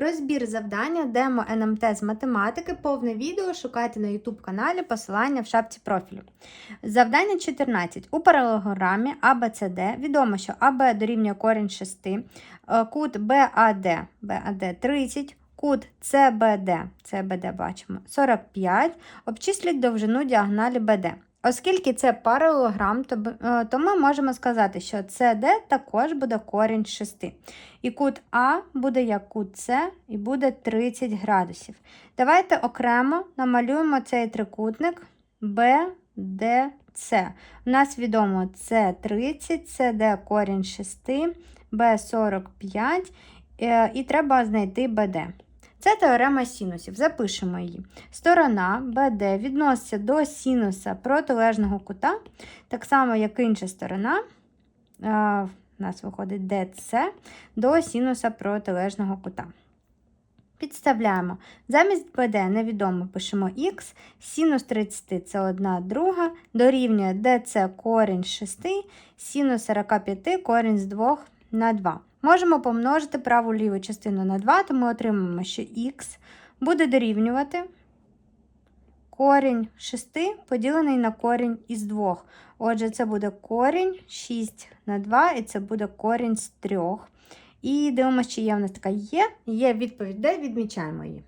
Розбір завдання демо НМТ з математики, повне відео шукайте на YouTube каналі, посилання в шапці профілю. Завдання 14. У паралелограмі ABCD відомо, що АБ дорівнює корінь 6, е, кут БАД, БАД 30, кут ЦБД, ЦБД бачимо 45, обчисліть довжину діагоналі БД. Оскільки це паралелограм, е, то ми можемо сказати, що CD також буде корінь 6. І кут А буде як кут С і буде 30 градусів. Давайте окремо намалюємо цей трикутник BDC. У нас відомо С 30, CD корінь 6, B 45 е, і треба знайти BD. Це теорема синусів. Запишемо її. Сторона BD відноситься до синуса протилежного кута, так само, як інша сторона, е, у нас виходить DC, до синуса протилежного кута. Підставляємо. Замість BD невідомо пишемо х, синус 30 це 1 друга, дорівнює DC корінь 6, синус 45 корінь з 2 на 2. Можемо помножити праву ліву частину на 2, то ми отримаємо, що х буде дорівнювати корінь 6 поділений на корінь із 2. Отже, це буде корінь 6 на 2, і це буде корінь з 3. І дивимося, чи є в нас така є. Є відповідь, де відмічаємо її.